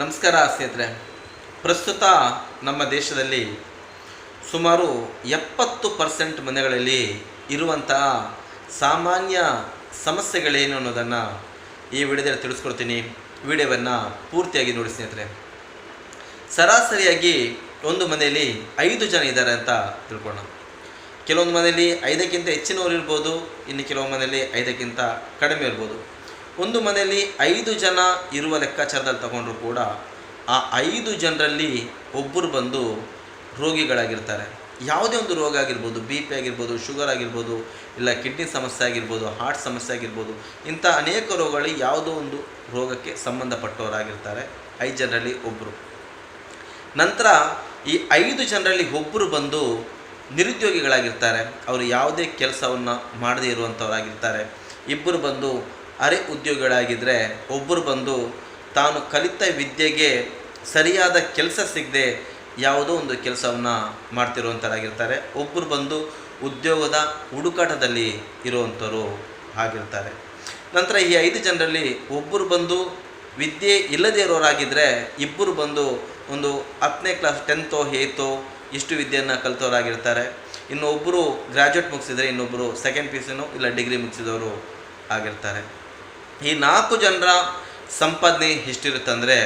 ನಮಸ್ಕಾರ ಸ್ನೇಹಿತರೆ. ಪ್ರಸ್ತುತ ನಮ್ಮ ದೇಶದಲ್ಲಿ ಸುಮಾರು ಎಪ್ಪತ್ತು ಪರ್ಸೆಂಟ್ ಮನೆಗಳಲ್ಲಿ ಇರುವಂತಹ ಸಾಮಾನ್ಯ ಸಮಸ್ಯೆಗಳೇನು ಅನ್ನೋದನ್ನು ಈ ವಿಡಿಯೋದಲ್ಲಿ ತಿಳಿಸ್ಕೊಡ್ತೀನಿ. ವಿಡಿಯೋವನ್ನು ಪೂರ್ತಿಯಾಗಿ ನೋಡಿ ಸ್ನೇಹಿತರೆ. ಸರಾಸರಿಯಾಗಿ ಒಂದು ಮನೆಯಲ್ಲಿ ಐದು ಜನ ಇದ್ದಾರೆ ಅಂತ ತಿಳ್ಕೊಳ್ಳೋಣ. ಕೆಲವೊಂದು ಮನೆಯಲ್ಲಿ ಐದಕ್ಕಿಂತ ಹೆಚ್ಚಿನವರು ಇರ್ಬೋದು, ಇನ್ನು ಕೆಲವೊಂದು ಮನೆಯಲ್ಲಿ ಐದಕ್ಕಿಂತ ಕಡಿಮೆ ಇರ್ಬೋದು. ಒಂದು ಮನೆಯಲ್ಲಿ ಐದು ಜನ ಇರುವ ಲೆಕ್ಕಾಚಾರದಲ್ಲಿ ತಗೊಂಡ್ರು ಕೂಡ ಆ ಐದು ಜನರಲ್ಲಿ ಒಬ್ಬರು ಬಂದು ರೋಗಿಗಳಾಗಿರ್ತಾರೆ. ಯಾವುದೇ ಒಂದು ರೋಗ ಆಗಿರ್ಬೋದು ಬಿ ಪಿ ಆಗಿರ್ಬೋದು ಶುಗರ್ ಆಗಿರ್ಬೋದು, ಇಲ್ಲ ಕಿಡ್ನಿ ಸಮಸ್ಯೆ ಆಗಿರ್ಬೋದು ಹಾರ್ಟ್ ಸಮಸ್ಯೆ ಆಗಿರ್ಬೋದು, ಇಂಥ ಅನೇಕ ರೋಗಗಳು ಯಾವುದೋ ಒಂದು ರೋಗಕ್ಕೆ ಸಂಬಂಧಪಟ್ಟವರಾಗಿರ್ತಾರೆ. ಐದು ಜನರಲ್ಲಿ ಒಬ್ಬರು ನಂತರ ಈ ಐದು ಜನರಲ್ಲಿ ಒಬ್ಬರು ಬಂದು ನಿರುದ್ಯೋಗಿಗಳಾಗಿರ್ತಾರೆ. ಅವರು ಯಾವುದೇ ಕೆಲಸವನ್ನು ಮಾಡದೇ ಇರುವಂಥವರಾಗಿರ್ತಾರೆ. ಇಬ್ಬರು ಬಂದು ಅರೆ ಉದ್ಯೋಗಿಗಳಾಗಿದ್ದರೆ ಒಬ್ಬರು ಬಂದು ತಾನು ಕಲಿತ ವಿದ್ಯೆಗೆ ಸರಿಯಾದ ಕೆಲಸ ಸಿಗದೆ ಯಾವುದೋ ಒಂದು ಕೆಲಸವನ್ನು ಮಾಡ್ತಿರುವಂಥರಾಗಿರ್ತಾರೆ ಒಬ್ಬರು ಬಂದು ಉದ್ಯೋಗದ ಹುಡುಕಾಟದಲ್ಲಿ ಇರುವಂಥವರು ಆಗಿರ್ತಾರೆ. ನಂತರ ಈ ಐದು ಜನರಲ್ಲಿ ಒಬ್ಬರು ಬಂದು ವಿದ್ಯೆ ಇಲ್ಲದೇ ಇರೋರಾಗಿದ್ದರೆ ಇಬ್ಬರು ಬಂದು ಒಂದು ಹತ್ತನೇ ಕ್ಲಾಸ್ ಟೆಂತೋ, ಏಯ್ತೋ ಇಷ್ಟು ವಿದ್ಯೆಯನ್ನು ಕಲಿತವರಾಗಿರ್ತಾರೆ. ಇನ್ನೊಬ್ಬರು ಗ್ರ್ಯಾಜುಯೇಟ್ ಮುಗಿಸಿದರೆ ಇನ್ನೊಬ್ಬರು ಸೆಕೆಂಡ್ ಪಿ ಸಿನೋ ಇಲ್ಲ ಡಿಗ್ರಿ ಮುಗಿಸಿದವರು ಆಗಿರ್ತಾರೆ. ಈ ನಾಲ್ಕು ಜನರ ಸಂಪಾದನೆ ಎಷ್ಟಿರುತ್ತಂದರೆ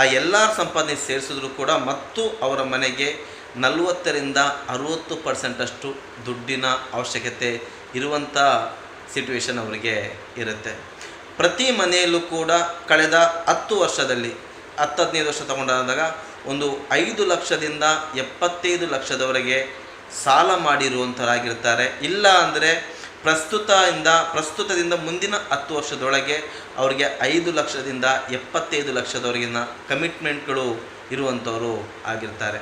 ಆ ಎಲ್ಲ ಸಂಪಾದನೆ ಸೇರಿಸಿದ್ರು ಕೂಡ ಮತ್ತು ಅವರ ಮನೆಗೆ ನಲವತ್ತರಿಂದ ಅರುವತ್ತು ಪರ್ಸೆಂಟಷ್ಟು ದುಡ್ಡಿನ ಅವಶ್ಯಕತೆ ಇರುವಂಥ ಸಿಟುವೇಶನ್ ಅವರಿಗೆ ಇರುತ್ತೆ. ಪ್ರತಿ ಮನೆಯಲ್ಲೂ ಕೂಡ ಕಳೆದ ಹತ್ತು ವರ್ಷದಲ್ಲಿ, ಹತ್ತು ಹದಿನೈದು ವರ್ಷ ತಗೊಂಡಾದಾಗ ಒಂದು ಐದು ಲಕ್ಷದಿಂದ ಎಪ್ಪತ್ತೈದು ಲಕ್ಷದವರೆಗೆ ಸಾಲ ಮಾಡಿರುವಂಥರಾಗಿರ್ತಾರೆ ಇಲ್ಲ ಅಂದರೆ ಪ್ರಸ್ತುತದಿಂದ ಪ್ರಸ್ತುತದಿಂದ ಮುಂದಿನ ಹತ್ತು ವರ್ಷದೊಳಗೆ ಅವರಿಗೆ ಐದು ಲಕ್ಷದಿಂದ ಎಪ್ಪತ್ತೈದು ಲಕ್ಷದವರೆಗಿನ ಕಮಿಟ್ಮೆಂಟ್ಗಳು ಇರುವಂಥವರು ಆಗಿರ್ತಾರೆ.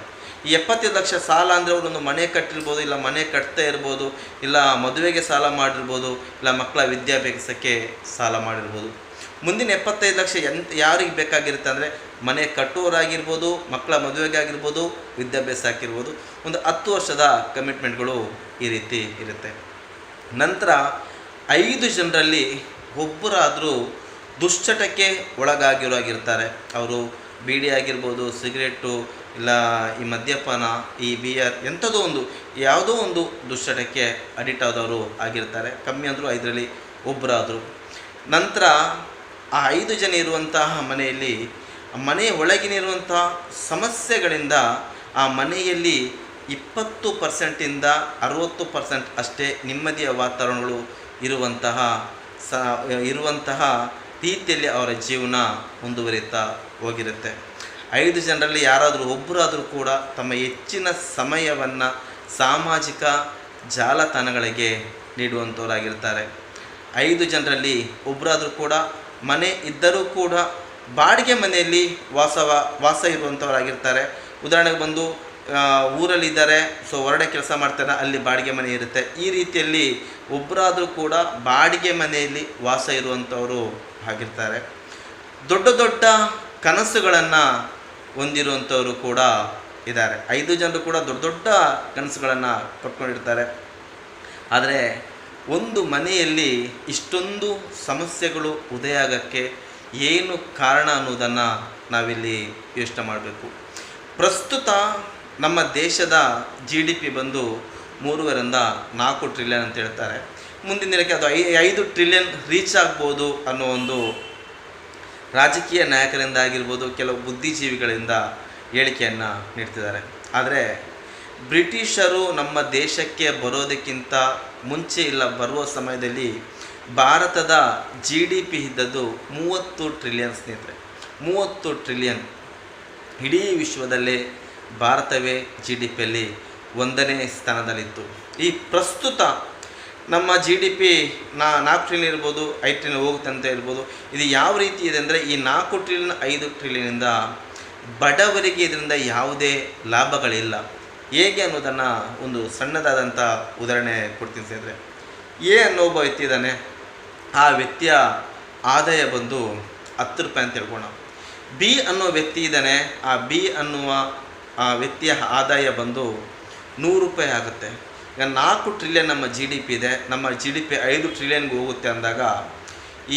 ಈ ಎಪ್ಪತ್ತೈದು ಲಕ್ಷ ಸಾಲ ಅಂದರೆ ಅವರೊಂದು ಮನೆ ಕಟ್ಟಿರ್ಬೋದು, ಇಲ್ಲ ಮನೆ ಕಟ್ತಾ ಇರ್ಬೋದು, ಇಲ್ಲ ಮದುವೆಗೆ ಸಾಲ ಮಾಡಿರ್ಬೋದು, ಇಲ್ಲ ಮಕ್ಕಳ ವಿದ್ಯಾಭ್ಯಾಸಕ್ಕೆ ಸಾಲ ಮಾಡಿರ್ಬೋದು. ಮುಂದಿನ ಎಪ್ಪತ್ತೈದು ಲಕ್ಷ ಎಂತ, ಯಾರಿಗೆ ಬೇಕಾಗಿರುತ್ತೆ ಅಂದರೆ ಮನೆ ಕಟ್ಟುವರಾಗಿರ್ಬೋದು ಮಕ್ಕಳ ಮದುವೆಗೆ ಆಗಿರ್ಬೋದು, ವಿದ್ಯಾಭ್ಯಾಸ ಆಗಿರ್ಬೋದು. ಒಂದು ಹತ್ತು ವರ್ಷದ ಕಮಿಟ್ಮೆಂಟ್ಗಳು ಈ ರೀತಿ ಇರುತ್ತೆ. ನಂತರ ಐದು ಜನರಲ್ಲಿ ಒಬ್ಬರಾದರೂ ದುಶ್ಚಟಕ್ಕೆ ಒಳಗಾಗಿರೋಗಿರ್ತಾರೆ ಅವರು ಬೀಡಿ ಆಗಿರ್ಬೋದು, ಸಿಗರೇಟು, ಇಲ್ಲ ಈ ಮದ್ಯಪಾನ, ಈ ಬಿಯರ್ ಎಂಥದೋ ಒಂದು, ಯಾವುದೋ ಒಂದು ದುಶ್ಚಟಕ್ಕೆ ಅಡಿಟ್ ಆದವರು ಆಗಿರ್ತಾರೆ. ಕಮ್ಮಿ ಅಂದರೂ ಐದರಲ್ಲಿ ಒಬ್ಬರಾದರು. ನಂತರ ಆ ಐದು ಜನ ಇರುವಂತಹ ಮನೆಯಲ್ಲಿ, ಮನೆಯ ಒಳಗಿನಿರುವಂತಹ ಸಮಸ್ಯೆಗಳಿಂದ ಆ ಮನೆಯಲ್ಲಿ ಇಪ್ಪತ್ತು ಪರ್ಸೆಂಟಿಂದ ಅರುವತ್ತು ಪರ್ಸೆಂಟ್ ಅಷ್ಟೇ ನೆಮ್ಮದಿಯ ವಾತಾವರಣಗಳು ಇರುವಂತಹ ಸ, ಇರುವಂತಹ ರೀತಿಯಲ್ಲಿ ಅವರ ಜೀವನ ಮುಂದುವರಿತಾ ಹೋಗಿರುತ್ತೆ. ಐದು ಜನರಲ್ಲಿ ಯಾರಾದರೂ ಒಬ್ಬರಾದರೂ ಕೂಡ ತಮ್ಮ ಹೆಚ್ಚಿನ ಸಮಯವನ್ನು ಸಾಮಾಜಿಕ ಜಾಲತಾಣಗಳಿಗೆ ನೀಡುವಂಥವರಾಗಿರ್ತಾರೆ. ಐದು ಜನರಲ್ಲಿ ಒಬ್ಬರಾದರೂ ಕೂಡ ಮನೆ ಇದ್ದರೂ ಕೂಡ ಬಾಡಿಗೆ ಮನೆಯಲ್ಲಿ ವಾಸವ, ವಾಸ ಇರುವಂಥವರಾಗಿರ್ತಾರೆ. ಉದಾಹರಣೆಗೆ ಬಂದು ಊರಲ್ಲಿದ್ದಾರೆ ಸೊ ಹೊರಡೆ ಕೆಲಸ ಮಾಡ್ತಾರೆ ಅಲ್ಲಿ ಬಾಡಿಗೆ ಮನೆ ಇರುತ್ತೆ. ಈ ರೀತಿಯಲ್ಲಿ ಒಬ್ಬರಾದರೂ ಕೂಡ ಬಾಡಿಗೆ ಮನೆಯಲ್ಲಿ ವಾಸ ಇರುವಂಥವರು ಆಗಿರ್ತಾರೆ. ದೊಡ್ಡ ದೊಡ್ಡ ಕನಸುಗಳನ್ನು ಹೊಂದಿರುವಂಥವರು ಕೂಡ ಇದ್ದಾರೆ. ಐದು ಜನರು ಕೂಡ ದೊಡ್ಡ ದೊಡ್ಡ ಕನಸುಗಳನ್ನು ಕಟ್ಕೊಂಡಿರ್ತಾರೆ ಆದರೆ ಒಂದು ಮನೆಯಲ್ಲಿ ಇಷ್ಟೊಂದು ಸಮಸ್ಯೆಗಳು ಉದಯ ಆಗೋಕ್ಕೆ ಏನು ಕಾರಣ ಅನ್ನೋದನ್ನು ನಾವಿಲ್ಲಿ ಯೋಚನೆ ಮಾಡಬೇಕು. ಪ್ರಸ್ತುತ ನಮ್ಮ ದೇಶದ ಜಿ ಡಿ ಪಿ ಬಂದು ಮೂರುವರಿಂದ ನಾಲ್ಕು ಟ್ರಿಲಿಯನ್ ಅಂತ ಹೇಳ್ತಾರೆ. ಮುಂದಿನ ದಿನಕ್ಕೆ ಅದು ಐ ಐದು ಟ್ರಿಲಿಯನ್ ರೀಚ್ ಆಗ್ಬೋದು ಅನ್ನೋ ಒಂದು ರಾಜಕೀಯ ನಾಯಕರಿಂದ ಆಗಿರ್ಬೋದು, ಕೆಲವು ಬುದ್ಧಿಜೀವಿಗಳಿಂದ ಹೇಳಿಕೆಯನ್ನು ನೀಡ್ತಿದ್ದಾರೆ. ಆದರೆ ಬ್ರಿಟಿಷರು ನಮ್ಮ ದೇಶಕ್ಕೆ ಬರೋದಕ್ಕಿಂತ ಮುಂಚೆ ಇಲ್ಲ, ಬರುವ ಸಮಯದಲ್ಲಿ ಭಾರತದ ಜಿ ಡಿ ಪಿ ಇದ್ದದ್ದು ಮೂವತ್ತು ಟ್ರಿಲಿಯನ್ ಸ್ನೇಹಿತರೆ. ಮೂವತ್ತು ಟ್ರಿಲಿಯನ್ ಇಡೀ ವಿಶ್ವದಲ್ಲೇ ಭಾರತವೇ ಜಿ ಡಿ ಪಿಯಲ್ಲಿ ಒಂದನೇ ಸ್ಥಾನದಲ್ಲಿತ್ತು. ಈ ಪ್ರಸ್ತುತ ನಮ್ಮ ಜಿ ಡಿ ಪಿ ನಾ ನಾಲ್ಕು ಟ್ರಿಲಿಯನ್ ಇರ್ಬೋದು, ಐದು ಟ್ರಿಲಿಯನ್ ಹೋಗುತ್ತೆ ಅಂತ ಇರ್ಬೋದು ಇದು ಯಾವ ರೀತಿ ಇದೆ ಅಂದರೆ ಈ ನಾಲ್ಕು ಟ್ರಿಲಿಯನ್ ಐದು ಟ್ರಿಲಿಯನಿಂದ ಬಡವರಿಗೆ ಇದರಿಂದ ಯಾವುದೇ ಲಾಭಗಳಿಲ್ಲ. ಹೇಗೆ ಅನ್ನೋದನ್ನು ಒಂದು ಸಣ್ಣದಾದಂಥ ಉದಾಹರಣೆ ಕೊಡ್ತೀನಿ ಸ್ನೇಹಿತರೆ. ಎ ಅನ್ನೋ ಒಬ್ಬ ವ್ಯಕ್ತಿ ಇದ್ದಾನೆ. ಆ ವ್ಯಕ್ತಿಯ ಆದಾಯ ಬಂದು ಹತ್ತು ರೂಪಾಯಿ ಅಂತ ತಿಳ್ಕೊಳ್ಳೋಣ. ಬಿ ಅನ್ನೋ ವ್ಯಕ್ತಿ ಇದ್ದಾನೆ. ಆ ಬಿ ಅನ್ನುವ ಆ ವ್ಯಕ್ತಿಯ ಆದಾಯ ಬಂದು ನೂರು ರೂಪಾಯಿ ಆಗುತ್ತೆ. ಈಗ ನಾಲ್ಕು ಟ್ರಿಲಿಯನ್ ನಮ್ಮ ಜಿ ಡಿ ಪಿ ಇದೆ. ನಮ್ಮ ಜಿ ಡಿ ಪಿ ಐದು ಟ್ರಿಲಿಯನ್ಗೆ ಹೋಗುತ್ತೆ ಅಂದಾಗ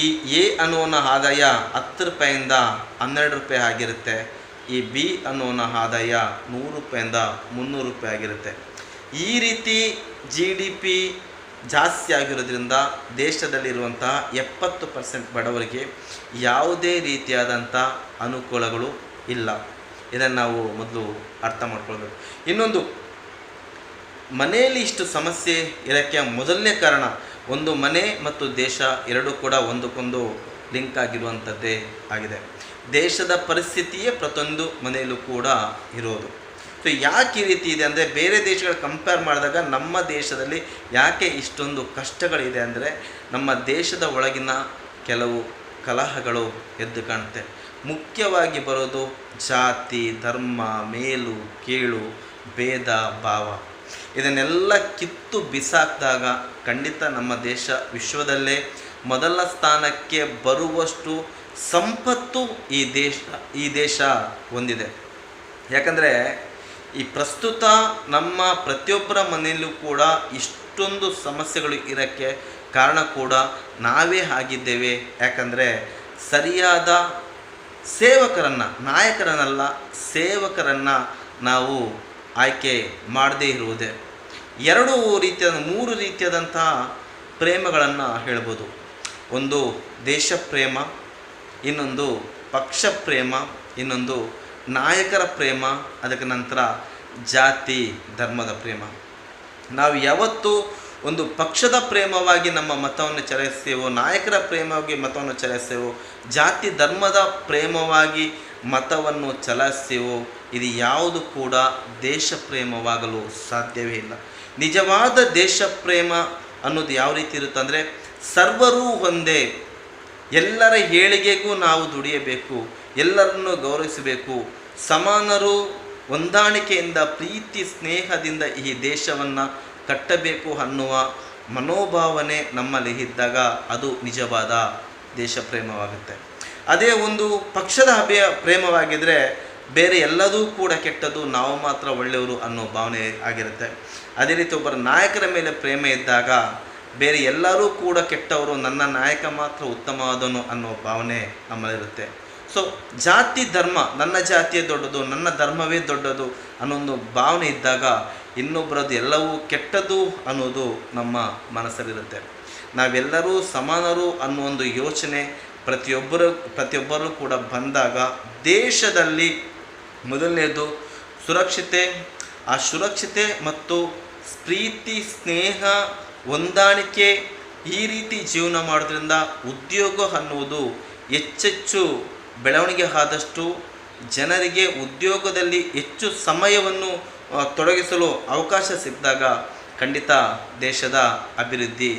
ಈ ಎ ಅನ್ನುವನ ಆದಾಯ ಹತ್ತು ರೂಪಾಯಿಂದ ಹನ್ನೆರಡು ರೂಪಾಯಿ ಆಗಿರುತ್ತೆ. ಈ ಬಿ ಅನ್ನುವನ ಆದಾಯ ನೂರು ರೂಪಾಯಿಂದ ಮುನ್ನೂರು ರೂಪಾಯಿ ಆಗಿರುತ್ತೆ. ಈ ರೀತಿ ಜಿ ಡಿ ಪಿ ಜಾಸ್ತಿ ಆಗಿರೋದ್ರಿಂದ ದೇಶದಲ್ಲಿರುವಂತಹ ಎಪ್ಪತ್ತು ಪರ್ಸೆಂಟ್ ಬಡವರಿಗೆ ಯಾವುದೇ ರೀತಿಯಾದಂಥ ಅನುಕೂಲಗಳು ಇಲ್ಲ. ಇದನ್ನು ನಾವು ಮೊದಲು ಅರ್ಥ ಮಾಡ್ಕೊಳ್ಬೇಕು. ಇನ್ನೊಂದು, ಮನೆಯಲ್ಲಿ ಇಷ್ಟು ಸಮಸ್ಯೆ ಇರೋಕ್ಕೆ ಮೊದಲನೇ ಕಾರಣ ಒಂದು ಮನೆ ಮತ್ತು ದೇಶ ಎರಡೂ ಕೂಡ ಒಂದಕ್ಕೊಂದು ಲಿಂಕ್ ಆಗಿರುವಂಥದ್ದೇ ಆಗಿದೆ. ದೇಶದ ಪರಿಸ್ಥಿತಿಯೇ ಪ್ರತಿಯೊಂದು ಮನೆಯಲ್ಲೂ ಕೂಡ ಇರೋದು. ಸೊ ಯಾಕೆ ಈ ರೀತಿ ಇದೆ ಅಂದರೆ ಬೇರೆ ದೇಶಗಳ ಕಂಪೇರ್ ಮಾಡಿದಾಗ ನಮ್ಮ ದೇಶದಲ್ಲಿ ಯಾಕೆ ಇಷ್ಟೊಂದು ಕಷ್ಟಗಳಿದೆ ಅಂದರೆ ನಮ್ಮ ದೇಶದ ಒಳಗಿನ ಕೆಲವು ಕಲಹಗಳು ಎದ್ದು ಕಾಣುತ್ತೆ. ಮುಖ್ಯವಾಗಿ ಬರೋದು ಜಾತಿ, ಧರ್ಮ, ಮೇಲು, ಕೀಳು, ಭೇದ, ಭಾವ. ಇದನ್ನೆಲ್ಲ ಕಿತ್ತು ಬಿಸಾಕಿದಾಗ ಖಂಡಿತ ನಮ್ಮ ದೇಶ ವಿಶ್ವದಲ್ಲೇ ಮೊದಲ ಸ್ಥಾನಕ್ಕೆ ಬರುವಷ್ಟು ಸಂಪತ್ತು ಈ ದೇಶ ಈ ದೇಶ ಹೊಂದಿದೆ. ಯಾಕಂದರೆ ಈ ಪ್ರಸ್ತುತ ನಮ್ಮ ಪ್ರತಿಯೊಬ್ಬರ ಮನೆಯಲ್ಲೂ ಕೂಡ ಇಷ್ಟೊಂದು ಸಮಸ್ಯೆಗಳು ಇರೋಕ್ಕೆ ಕಾರಣ ಕೂಡ ನಾವೇ ಆಗಿದ್ದೇವೆ. ಯಾಕಂದರೆ ಸರಿಯಾದ ಸೇವಕರನ್ನು, ನಾಯಕರನ್ನಲ್ಲ, ಸೇವಕರನ್ನು ನಾವು ಆಯ್ಕೆ ಮಾಡದೇ ಇರುವುದೇ. ಎರಡು ರೀತಿಯಾದ, ಮೂರು ರೀತಿಯಾದಂತಹ ಪ್ರೇಮಗಳನ್ನು ಹೇಳ್ಬೋದು. ಒಂದು ದೇಶ ಪ್ರೇಮ ಇನ್ನೊಂದು ಪಕ್ಷ ಪ್ರೇಮ ಇನ್ನೊಂದು ನಾಯಕರ ಪ್ರೇಮ, ಅದಕ್ಕೆ ನಂತರ ಜಾತಿ, ಧರ್ಮದ ಪ್ರೇಮ. ನಾವು ಯಾವತ್ತು ಒಂದು ಪಕ್ಷದ ಪ್ರೇಮವಾಗಿ ನಮ್ಮ ಮತವನ್ನು ಚಲಾಯಿಸ್ತೇವೋ, ನಾಯಕರ ಪ್ರೇಮವಾಗಿ ಮತವನ್ನು ಚಲಾಯಿಸ್ತೇವೋ, ಜಾತಿ ಧರ್ಮದ ಪ್ರೇಮವಾಗಿ ಮತವನ್ನು ಚಲಾಯಿಸ್ತೇವೋ, ಇದು ಯಾವುದು ಕೂಡ ದೇಶ ಪ್ರೇಮವಾಗಲು ಸಾಧ್ಯವೇ ಇಲ್ಲ. ನಿಜವಾದ ದೇಶ ಪ್ರೇಮ ಅನ್ನೋದು ಯಾವ ರೀತಿ ಇರುತ್ತೆ ಅಂದರೆ, ಸರ್ವರೂ ಒಂದೇ. ಎಲ್ಲರ ಏಳಿಗೆಗೂ ನಾವು ದುಡಿಯಬೇಕು, ಎಲ್ಲರನ್ನು ಗೌರವಿಸಬೇಕು. ಸಮಾನರು ಹೊಂದಾಣಿಕೆಯಿಂದ, ಪ್ರೀತಿ, ಸ್ನೇಹದಿಂದ ಈ ದೇಶವನ್ನು ಕಟ್ಟಬೇಕು ಅನ್ನುವ ಮನೋಭಾವನೆ ನಮ್ಮಲ್ಲಿ ಇದ್ದಾಗ ಅದು ನಿಜವಾದ ದೇಶ ಪ್ರೇಮವಾಗುತ್ತೆ ಅದೇ ಒಂದು ಪಕ್ಷದ ಅಭಯ ಪ್ರೇಮವಾಗಿದ್ದರೆ ಬೇರೆ ಎಲ್ಲದೂ ಕೂಡ ಕೆಟ್ಟದ್ದು ನಾವು ಮಾತ್ರ ಒಳ್ಳೆಯವರು ಅನ್ನೋ ಭಾವನೆ ಆಗಿರುತ್ತೆ. ಅದೇ ರೀತಿ ಒಬ್ಬರ ನಾಯಕರ ಮೇಲೆ ಪ್ರೇಮ ಇದ್ದಾಗ ಬೇರೆ ಎಲ್ಲರೂ ಕೂಡ ಕೆಟ್ಟವರು, ನನ್ನ ನಾಯಕ ಮಾತ್ರ ಉತ್ತಮವಾದನು ಅನ್ನೋ ಭಾವನೆ ನಮ್ಮಲ್ಲಿರುತ್ತೆ. ಸೊ ಜಾತಿ ಧರ್ಮ, ನನ್ನ ಜಾತಿಯೇ ದೊಡ್ಡದು, ನನ್ನ ಧರ್ಮವೇ ದೊಡ್ಡದು ಅನ್ನೋ ಒಂದು ಭಾವನೆ ಇದ್ದಾಗ ಇನ್ನೊಬ್ಬರದ್ದು ಎಲ್ಲವೂ ಕೆಟ್ಟದ್ದು ಅನ್ನೋದು ನಮ್ಮ ಮನಸ್ಸಲ್ಲಿರುತ್ತೆ. ನಾವೆಲ್ಲರೂ ಸಮಾನರು ಅನ್ನೋ ಒಂದು ಯೋಚನೆ ಪ್ರತಿಯೊಬ್ಬರು, ಪ್ರತಿಯೊಬ್ಬರೂ ಕೂಡ ಬಂದಾಗ ದೇಶದಲ್ಲಿ ಮೊದಲನೇದು ಸುರಕ್ಷತೆ. ಆ ಸುರಕ್ಷತೆ ಮತ್ತು ಪ್ರೀತಿ, ಸ್ನೇಹ, ಹೊಂದಾಣಿಕೆ ಈ ರೀತಿ ಜೀವನ ಮಾಡೋದ್ರಿಂದ ಉದ್ಯೋಗ ಅನ್ನುವುದು ಹೆಚ್ಚೆಚ್ಚು ಬೆಳವಣಿಗೆ ಆದಷ್ಟು ಜನರಿಗೆ ಉದ್ಯೋಗದಲ್ಲಿ ಹೆಚ್ಚು ಸಮಯವನ್ನು ತೊಡಗಿಸಲು ಅವಕಾಶ ಸಿಕ್ಕಿದಾಗ ಖಂಡಿತ ದೇಶದ ಅಭಿವೃದ್ಧಿ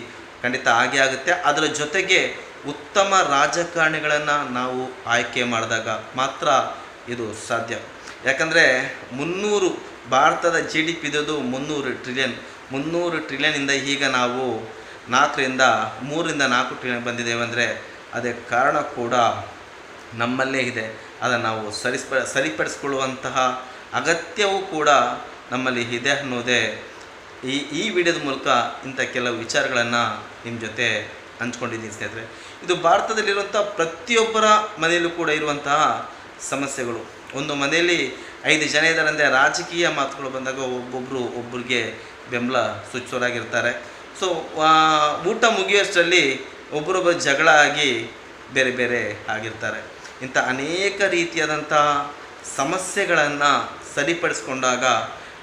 ಖಂಡಿತ ಆಗೇ ಆಗುತ್ತೆ. ಅದರ ಜೊತೆಗೆ ಉತ್ತಮ ರಾಜಕಾರಣಿಗಳನ್ನು ನಾವು ಆಯ್ಕೆ ಮಾಡಿದಾಗ ಮಾತ್ರ ಇದು ಸಾಧ್ಯ. ಯಾಕಂದರೆ ಮುನ್ನೂರು ಭಾರತದ ಜಿ ಡಿ ಪಿ ಇದ್ದದ್ದು ಮುನ್ನೂರು ಟ್ರಿಲಿಯನ್ ಮುನ್ನೂರು ಟ್ರಿಲಿಯನಿಂದ ಈಗ ನಾವು ನಾಲ್ಕರಿಂದ ಮೂರರಿಂದ ನಾಲ್ಕು ಟ್ರಿಲಿಯನ್ ಬಂದಿದ್ದೇವೆ ಅಂದರೆ ಅದೇ ಕಾರಣ ಕೂಡ ನಮ್ಮಲ್ಲೇ ಇದೆ. ಅದನ್ನು ನಾವು ಸರಿಸ್ಪ, ಸರಿಪಡಿಸ್ಕೊಳ್ಳುವಂತಹ ಅಗತ್ಯವೂ ಕೂಡ ನಮ್ಮಲ್ಲಿ ಇದೆ ಅನ್ನೋದೇ ಈ ಈ ವಿಡಿಯೋದ ಮೂಲಕ ಇಂಥ ಕೆಲವು ವಿಚಾರಗಳನ್ನು ನಿಮ್ಮ ಜೊತೆ ಹಂಚ್ಕೊಂಡಿದ್ದೀನಿ ಸ್ನೇಹಿತರೆ. ಇದು ಭಾರತದಲ್ಲಿರುವಂಥ ಪ್ರತಿಯೊಬ್ಬರ ಮನೆಯಲ್ಲೂ ಕೂಡ ಇರುವಂತಹ ಸಮಸ್ಯೆಗಳು. ಒಂದು ಮನೆಯಲ್ಲಿ ಐದು ಜನ ಇದ್ದಾರೆ ಅಂದರೆ ರಾಜಕೀಯ ಮಾತುಗಳು ಬಂದಾಗ ಒಬ್ಬೊಬ್ಬರು ಒಬ್ಬರಿಗೆ ಬೆಂಬಲ ಸೂಚಿಸೋರಾಗಿರ್ತಾರೆ. ಸೊ ಊಟ ಮುಗಿಯೋಷ್ಟರಲ್ಲಿ ಒಬ್ಬರೊಬ್ಬರು ಜಗಳ ಆಗಿ ಬೇರೆ ಬೇರೆ ಆಗಿರ್ತಾರೆ. ಇಂಥ ಅನೇಕ ರೀತಿಯಾದಂಥ ಸಮಸ್ಯೆಗಳನ್ನು ಸರಿಪಡಿಸ್ಕೊಂಡಾಗ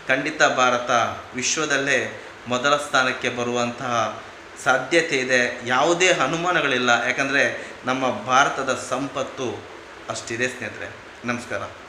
ಖಂಡಿತ ಭಾರತ ವಿಶ್ವದಲ್ಲೇ ಮೊದಲ ಸ್ಥಾನಕ್ಕೆ ಬರುವಂತಹ ಸಾಧ್ಯತೆ ಇದೆ. ಯಾವುದೇ ಅನುಮಾನಗಳಿಲ್ಲ. ಯಾಕಂದರೆ ನಮ್ಮ ಭಾರತದ ಸಂಪತ್ತು ಅಷ್ಟಿದೆ ಸ್ನೇಹಿತರೆ. ನಮಸ್ಕಾರ.